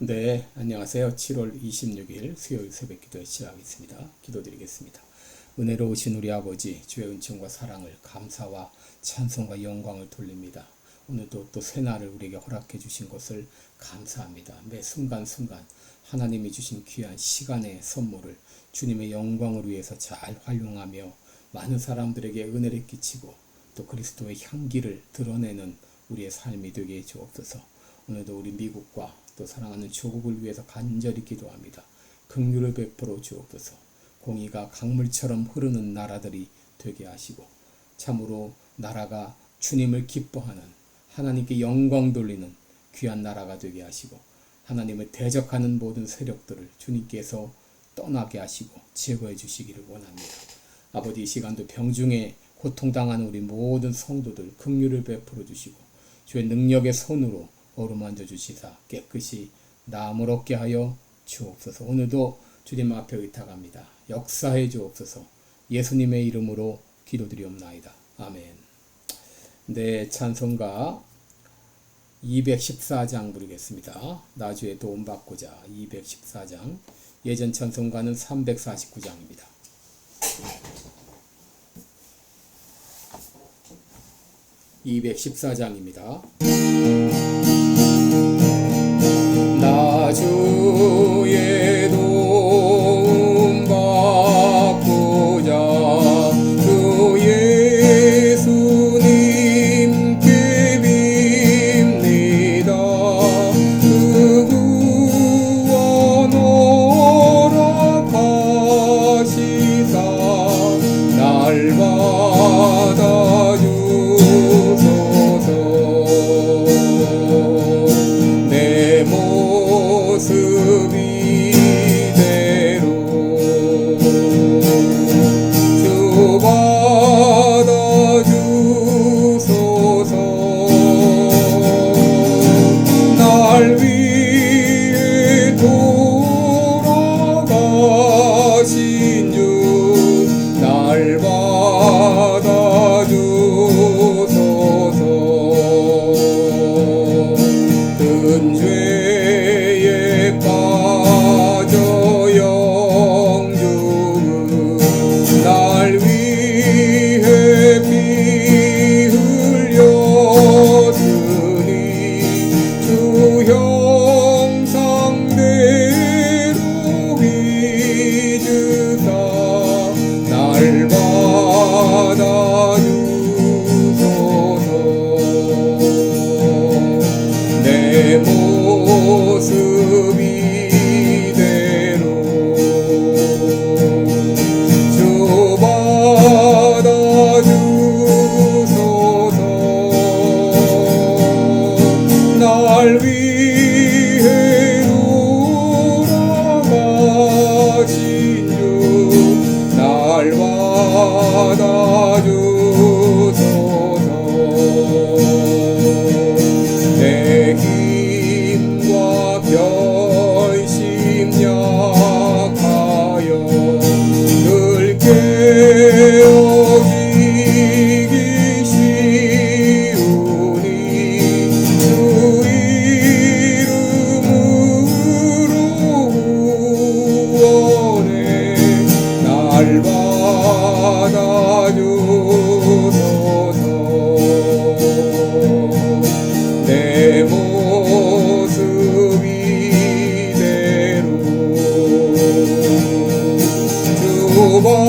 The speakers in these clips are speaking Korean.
네, 안녕하세요. 7월 26일 수요일 새벽 기도 시작하겠습니다. 기도드리겠습니다. 은혜로우신 우리 아버지, 주의 은총과 사랑을 감사와 찬송과 영광을 돌립니다. 오늘도 또 새날을 우리에게 허락해 주신 것을 감사합니다. 매 순간순간 하나님이 주신 귀한 시간의 선물을 주님의 영광을 위해서 잘 활용하며 많은 사람들에게 은혜를 끼치고 또 그리스도의 향기를 드러내는 우리의 삶이 되게 해 주옵소서. 오늘도 우리 미국과 또 사랑하는 조국을 위해서 간절히 기도합니다. 긍휼을 베풀어 주옵소서. 공의가 강물처럼 흐르는 나라들이 되게 하시고 참으로 나라가 주님을 기뻐하는 하나님께 영광 돌리는 귀한 나라가 되게 하시고 하나님을 대적하는 모든 세력들을 주님께서 떠나게 하시고 제거해 주시기를 원합니다. 아버지 이 시간도 병중에 고통당하는 우리 모든 성도들 긍휼을 베풀어 주시고 주의 능력의 손으로 어루만져 주시사 깨끗이 얻게 하여 주옵소서. 오늘도 주님 앞에 의탁합니다. 역사해 주옵소서. 예수님의 이름으로 기도드리옵나이다. 아멘. 네, 찬송가 214장 부르겠습니다. 나주의 도움 받고자 214장. 예전 찬송가는 349장입니다. (214장입니다) 나주 보고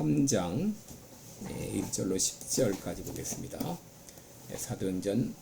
3장 1절로 10절까지 보겠습니다. 예, 사도행전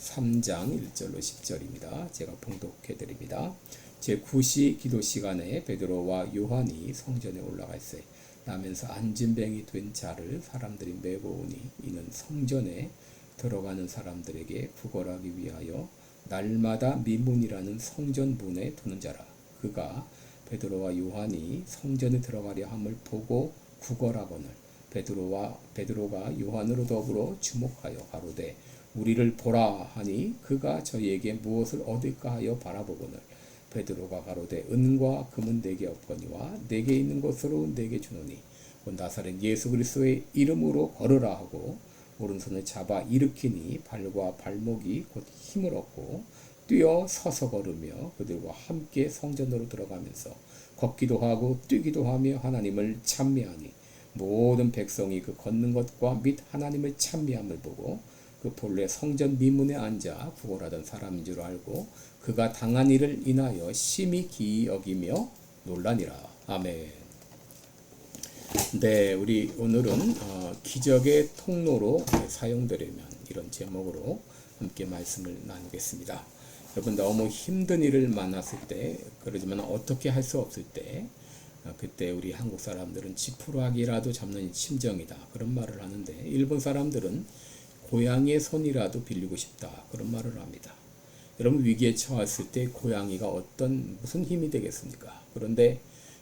3장 1절로 10절입니다. 제가 봉독해 드립니다. 제 9시 기도 시간에 베드로와 요한이 성전에 올라가 있어요. 나면서 안진뱅이 된 자를 사람들이 메고 오니 이는 성전에 들어가는 사람들에게 구걸하기 위하여 날마다 미문이라는 성전 문에 두는 자라. 그가 베드로와 요한이 성전에 들어가려 함을 보고 구걸하거늘 베드로와 베드로가 요한으로 더불어 주목하여 가로되 우리를 보라 하니 그가 저희에게 무엇을 얻을까 하여 바라보거늘. 베드로가 가로되 은과 금은 내게 없거니와 내게 있는 것으로 내게 주노니 곧 나사렛 예수 그리스도의 이름으로 걸으라 하고 오른손을 잡아 일으키니 발과 발목이 곧 힘을 얻고 뛰어 서서 걸으며 그들과 함께 성전으로 들어가면서 걷기도 하고 뛰기도 하며 하나님을 찬미하니 모든 백성이 그 걷는 것과 및 하나님을 찬미함을 보고 그 본래 성전 미문에 앉아 구걸하던 사람인 줄 알고 그가 당한 일을 인하여 심히 기이 여기며 놀라니라. 아멘. 네, 우리 오늘은 어, 기적의 통로로 사용되려면 이런 제목으로 함께 말씀을 나누겠습니다. 여러분 너무 힘든 일을 만났을 때 그러지만 어떻게 할 수 없을 때 어, 그때 우리 한국 사람들은 지푸라기라도 잡는 심정이다 그런 말을 하는데 일본 사람들은 고양이의 손이라도 빌리고 싶다 그런 말을 합니다. 여러분 위기에 처했을 때 고양이가 어떤 무슨 힘이 되겠습니까? 그런데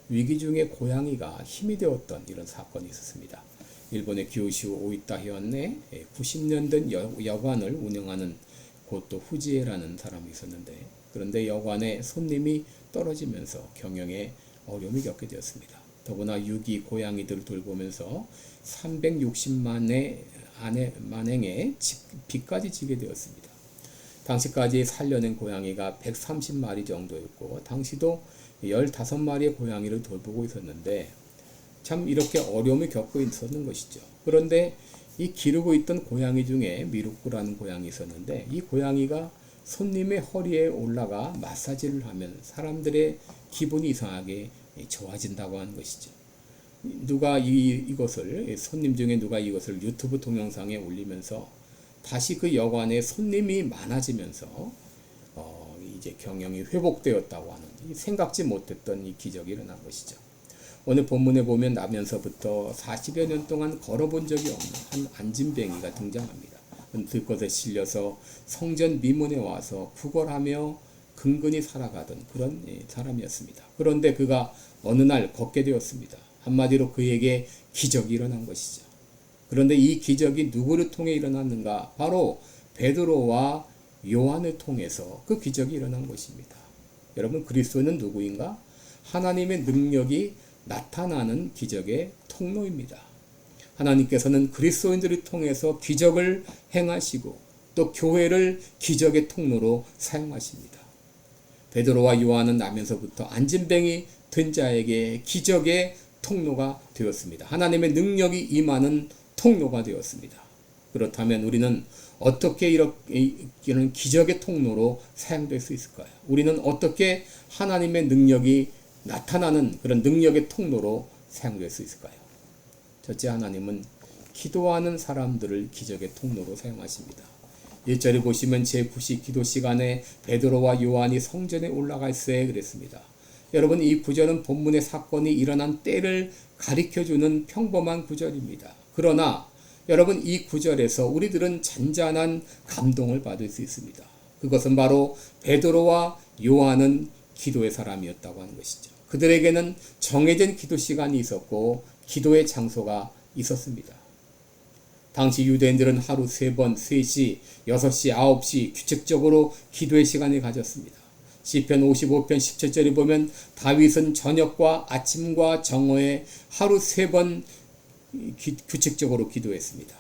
위기 중에 고양이가 힘이 되었던 이런 사건이 있었습니다. 일본의 규슈 오이타 현내 90년 된 여관을 운영하는 곧또 후지에라는 사람이 있었는데 그런데 여관에 손님이 떨어지면서 경영에 어려움이 겪게 되었습니다. 더구나 유기 고양이들을 돌보면서 360만의 안에 만행의 빚까지 지게 되었습니다. 당시까지 살려낸 고양이가 130마리 정도였고 당시도 15마리의 고양이를 돌보고 있었는데 참 이렇게 어려움을 겪고 있었는 것이죠. 그런데 이 기르고 있던 고양이 중에 미루꾸라는 고양이 있었는데 이 고양이가 손님의 허리에 올라가 마사지를 하면 사람들의 기분이 이상하게 좋아진다고 하는 것이죠. 누가 이, 이것을 손님 중에 누가 이것을 유튜브 동영상에 올리면서 다시 그 여관에 손님이 많아지면서 어, 이제 경영이 회복되었다고 하는 생각지 못했던 이 기적이 일어난 것이죠. 오늘 본문에 보면 나면서부터 40여 년 동안 걸어본 적이 없는 한 안진뱅이가 등장합니다. 들것에 실려서 성전 미문에 와서 구걸하며 근근히 살아가던 그런 예, 사람이었습니다. 그런데 그가 어느 날 걷게 되었습니다. 한마디로 그에게 기적이 일어난 것이죠. 그런데 이 기적이 누구를 통해 일어났는가? 바로 베드로와 요한을 통해서 그 기적이 일어난 것입니다. 여러분 그리스도는 누구인가? 하나님의 능력이 나타나는 기적의 통로입니다. 하나님께서는 그리스도인들을 통해서 기적을 행하시고 또 교회를 기적의 통로로 사용하십니다. 베드로와 요한은 나면서부터 안진뱅이 된 자에게 기적의 통로가 되었습니다. 하나님의 능력이 임하는 통로가 되었습니다. 그렇다면 우리는 어떻게 이렇게 기적의 통로로 사용될 수 있을까요? 우리는 어떻게 하나님의 능력이 나타나는 그런 능력의 통로로 사용될 수 있을까요? 첫째 하나님은 기도하는 사람들을 기적의 통로로 사용하십니다. 1절에 보시면 제9시 기도 시간에 베드로와 요한이 성전에 있어야 그랬습니다. 여러분 이 구절은 본문의 사건이 일어난 때를 가리켜주는 평범한 구절입니다. 그러나 여러분 이 구절에서 우리들은 잔잔한 감동을 받을 수 있습니다. 그것은 바로 베드로와 요한은 기도의 사람이었다고 하는 것이죠. 그들에게는 정해진 기도 시간이 있었고 기도의 장소가 있었습니다. 당시 유대인들은 하루 세 번, 3시, 6시, 9시 규칙적으로 기도의 시간을 가졌습니다. 시편 55편 17절에 보면 다윗은 저녁과 아침과 정오에 하루 세번 규칙적으로 기도했습니다.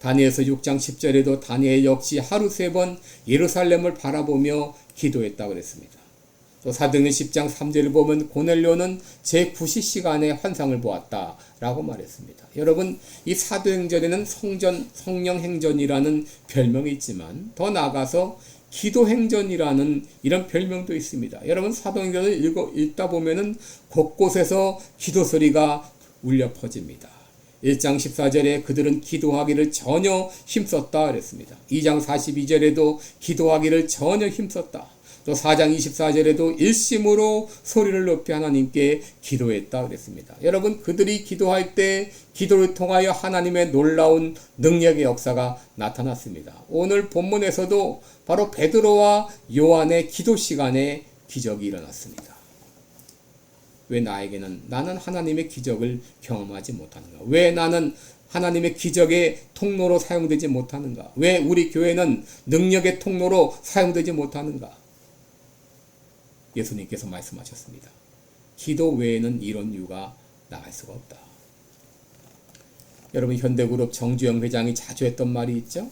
다니엘서 6장 10절에도 다니엘 역시 하루 세번 예루살렘을 바라보며 기도했다고 그랬습니다. 또 사도행전 10장 3절을 보면 고넬료는 제9시 시간에 환상을 보았다 라고 말했습니다. 여러분 이 사도행전에는 성전 성령 행전이라는 별명이 있지만 더 나아가서 기도행전이라는 이런 별명도 있습니다. 여러분 사도행전을 읽어, 읽다 보면은 곳곳에서 기도 소리가 울려 퍼집니다. 1장 14절에 그들은 기도하기를 전혀 힘썼다 그랬습니다. 2장 42절에도 기도하기를 전혀 힘썼다. 또 4장 24절에도 일심으로 소리를 높이 하나님께 기도했다 그랬습니다. 여러분 그들이 기도할 때 기도를 통하여 하나님의 놀라운 능력의 역사가 나타났습니다. 오늘 본문에서도 바로 베드로와 요한의 기도 시간에 기적이 일어났습니다. 왜 나에게는 나는 하나님의 기적을 경험하지 못하는가? 왜 나는 하나님의 기적의 통로로 사용되지 못하는가? 왜 우리 교회는 능력의 통로로 사용되지 못하는가? 예수님께서 말씀하셨습니다. 기도 외에는 이런 이유가 나갈 수가 없다. 여러분 현대그룹 정주영 회장이 자주 했던 말이 있죠.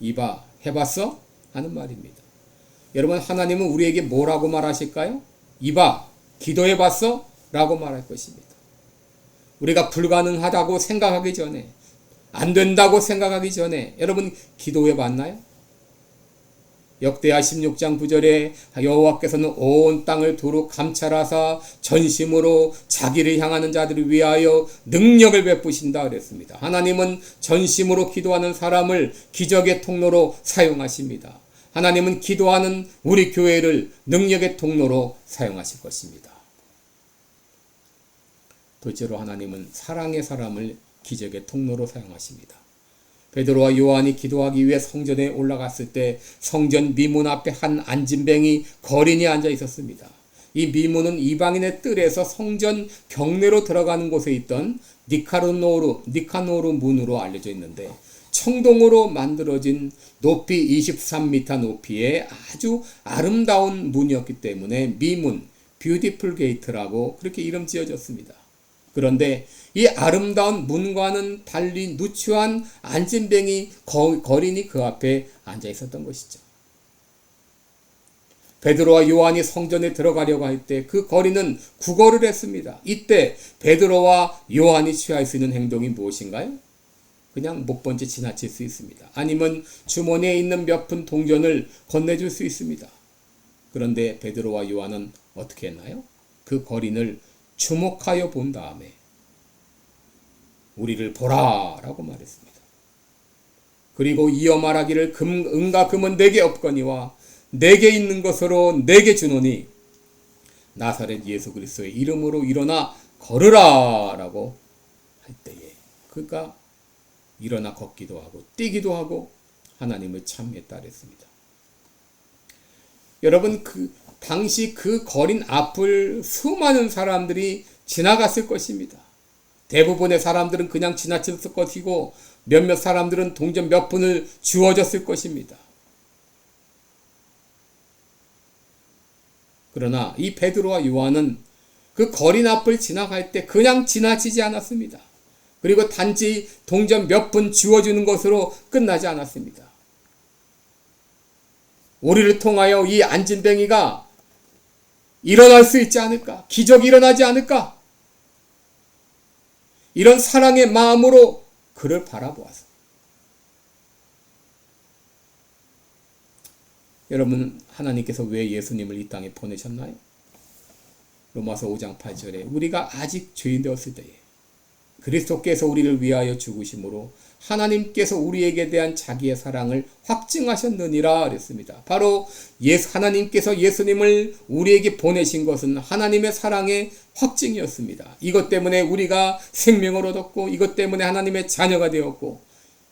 이봐 해봤어? 하는 말입니다. 여러분 하나님은 우리에게 뭐라고 말하실까요? 이봐 기도해봤어? 라고 말할 것입니다. 우리가 불가능하다고 생각하기 전에 안 된다고 생각하기 전에 여러분 기도해 봤나요? 역대하 16장 9절에 여호와께서는 온 땅을 두루 감찰하사 전심으로 자기를 향하는 자들을 위하여 능력을 베푸신다 그랬습니다. 하나님은 전심으로 기도하는 사람을 기적의 통로로 사용하십니다. 하나님은 기도하는 우리 교회를 능력의 통로로 사용하실 것입니다. 둘째로 하나님은 사랑의 사람을 기적의 통로로 사용하십니다. 베드로와 요한이 기도하기 위해 성전에 올라갔을 때 성전 미문 앞에 한 안진뱅이 거린이 앉아 있었습니다. 이 미문은 이방인의 뜰에서 성전 경내로 들어가는 곳에 있던 니카노르 니카노르 문으로 알려져 있는데 청동으로 만들어진 높이 23m 높이의 아주 아름다운 문이었기 때문에 미문 뷰티풀 게이트라고 그렇게 이름 지어졌습니다. 그런데 이 아름다운 문과는 달리 누추한 안진뱅이 거린이 그 앞에 앉아 있었던 것이죠. 베드로와 요한이 성전에 들어가려고 할 때 그 거리는 구걸을 했습니다. 이때 베드로와 요한이 취할 수 있는 행동이 무엇인가요? 그냥 못 본 채 지나칠 수 있습니다. 아니면 주머니에 있는 몇 푼 동전을 건네줄 수 있습니다. 그런데 베드로와 요한은 어떻게 했나요? 그 거린을 주목하여 본 다음에 우리를 보라라고 말했습니다. 그리고 이어 말하기를 금, 은과 금은 내게 없거니와 내게 있는 것으로 내게 주노니 나사렛 예수 그리스도의 이름으로 일어나 걸으라라고 할 때에 그가 일어나 걷기도 하고 뛰기도 하고 하나님을 참했다 그랬습니다. 여러분 그 당시 그 거린 앞을 수많은 사람들이 지나갔을 것입니다. 대부분의 사람들은 그냥 지나쳤을 것이고 몇몇 사람들은 동전 몇 푼을 주어졌을 것입니다. 그러나 이 베드로와 요한은 그 거린 앞을 지나갈 때 그냥 지나치지 않았습니다. 그리고 단지 동전 몇푼 주어주는 것으로 끝나지 않았습니다. 우리를 통하여 이 안진뱅이가 일어날 수 있지 않을까? 기적이 일어나지 않을까? 이런 사랑의 마음으로 그를 바라보아서. 여러분, 하나님께서 왜 예수님을 이 땅에 보내셨나요? 로마서 5장 8절에 우리가 아직 죄인 되었을 때에 그리스도께서 우리를 위하여 죽으심으로 하나님께서 우리에게 대한 자기의 사랑을 확증하셨느니라 그랬습니다. 바로 예수 하나님께서 예수님을 우리에게 보내신 것은 하나님의 사랑의 확증이었습니다. 이것 때문에 우리가 생명을 얻었고 이것 때문에 하나님의 자녀가 되었고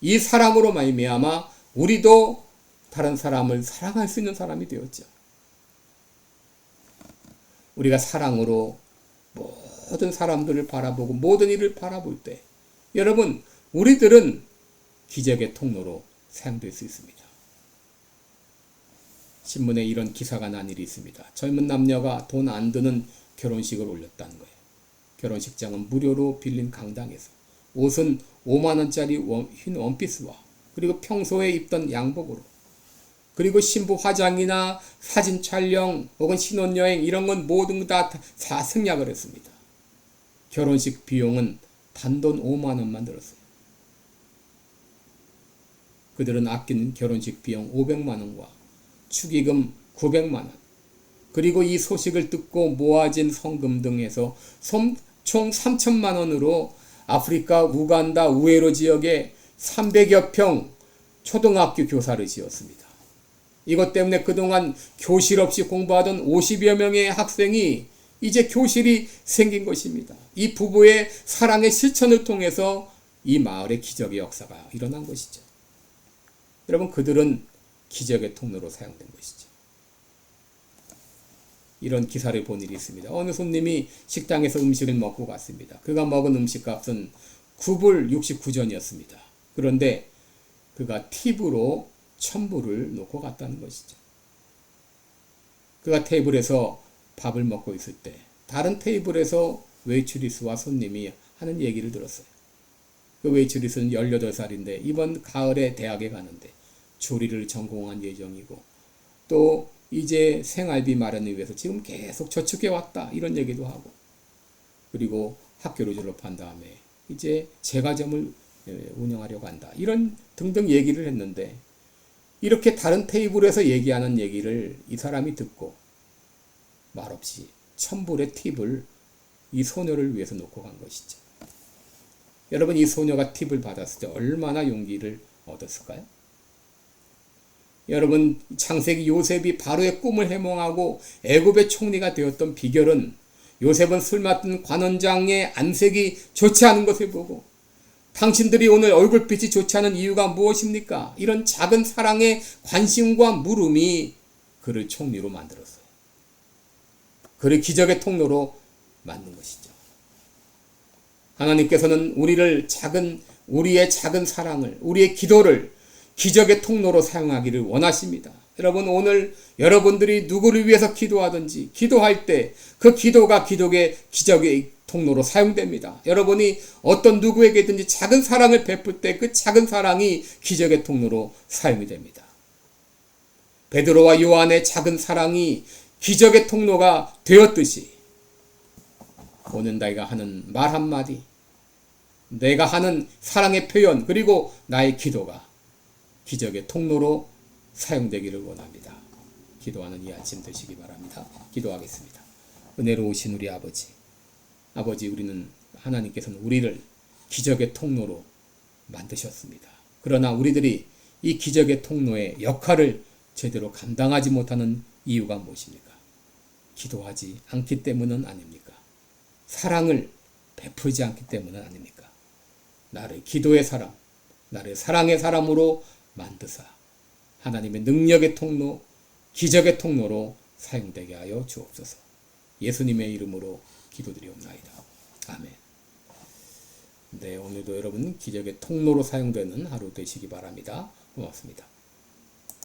이 사랑으로 말미암아 우리도 다른 사람을 사랑할 수 있는 사람이 되었죠. 우리가 사랑으로 모든 사람들을 바라보고 모든 일을 바라볼 때 여러분 우리들은 기적의 통로로 사용될 수 있습니다. 신문에 이런 기사가 난 일이 있습니다. 젊은 남녀가 돈 안 드는 결혼식을 올렸다는 거예요. 결혼식장은 무료로 빌린 강당에서 옷은 5만 원짜리 흰 원피스와 그리고 평소에 입던 양복으로 그리고 신부 화장이나 사진 촬영 혹은 신혼여행 이런 건 모든 다, 다 생략을 했습니다. 결혼식 비용은 단돈 5만 원만 들었어요. 그들은 아낀 결혼식 비용 500만 원과 축의금 900만 원. 그리고 이 소식을 듣고 모아진 성금 등에서 총 3천만 원으로 아프리카 우간다 우에로 지역에 300여 평 초등학교 교사를 지었습니다. 이것 때문에 그동안 교실 없이 공부하던 50여 명의 학생이 이제 교실이 생긴 것입니다. 이 부부의 사랑의 실천을 통해서 이 마을의 기적의 역사가 일어난 것이죠. 여러분, 그들은 기적의 통로로 사용된 것이죠. 이런 기사를 본 일이 있습니다. 어느 손님이 식당에서 음식을 먹고 갔습니다. 그가 먹은 음식 값은 9불 69전이었습니다. 그런데 그가 팁으로 1000불을 놓고 갔다는 것이죠. 그가 테이블에서 밥을 먹고 있을 때 다른 테이블에서 웨이트리스와 손님이 하는 얘기를 들었어요. 그 웨이트리스는 18살인데 이번 가을에 대학에 가는데 조리를 전공한 예정이고 또 이제 생활비 마련을 위해서 지금 계속 저축해 왔다 이런 얘기도 하고 그리고 학교를 졸업한 다음에 이제 제과점을 에, 운영하려고 한다 이런 등등 얘기를 했는데 이렇게 다른 테이블에서 얘기하는 얘기를 이 사람이 듣고 말없이 천불의 팁을 이 소녀를 위해서 놓고 간 것이죠. 여러분 이 소녀가 팁을 받았을 때 얼마나 용기를 얻었을까요? 여러분 창세기 요셉이 바로의 꿈을 해몽하고 애굽의 총리가 되었던 비결은 요셉은 술 맡은 관원장의 안색이 좋지 않은 것을 보고 당신들이 오늘 얼굴빛이 좋지 않은 이유가 무엇입니까? 이런 작은 사랑의 관심과 물음이 그를 총리로 만들었어요. 그를 기적의 통로로 만든 것이죠. 하나님께서는 우리를 작은 우리의 작은 사랑을 우리의 기도를 기적의 통로로 사용하기를 원하십니다. 여러분 오늘 여러분들이 누구를 위해서 기도하든지 기도할 때 그 기도가 기독의 기적의 통로로 사용됩니다. 여러분이 어떤 누구에게든지 작은 사랑을 베풀 때 그 작은 사랑이 기적의 통로로 사용이 됩니다. 베드로와 요한의 작은 사랑이 기적의 통로가 되었듯이 오늘 내가 하는 말 한마디, 내가 하는 사랑의 표현, 그리고 나의 기도가 기적의 통로로 사용되기를 원합니다. 기도하는 이 아침 되시기 바랍니다. 기도하겠습니다. 은혜로우신 우리 아버지, 아버지 우리는 하나님께서는 우리를 기적의 통로로 만드셨습니다. 그러나 우리들이 이 기적의 통로의 역할을 제대로 감당하지 못하는 이유가 무엇입니까? 기도하지 않기 때문은 아닙니까? 사랑을 베풀지 않기 때문은 아닙니까? 나를 기도의 사람, 나를 사랑의 사람으로 만드사 하나님의 능력의 통로, 기적의 통로로 사용되게 하여 주옵소서. 예수님의 이름으로 기도드리옵나이다. 아멘. 네, 오늘도 여러분 기적의 통로로 사용되는 하루 되시기 바랍니다. 고맙습니다.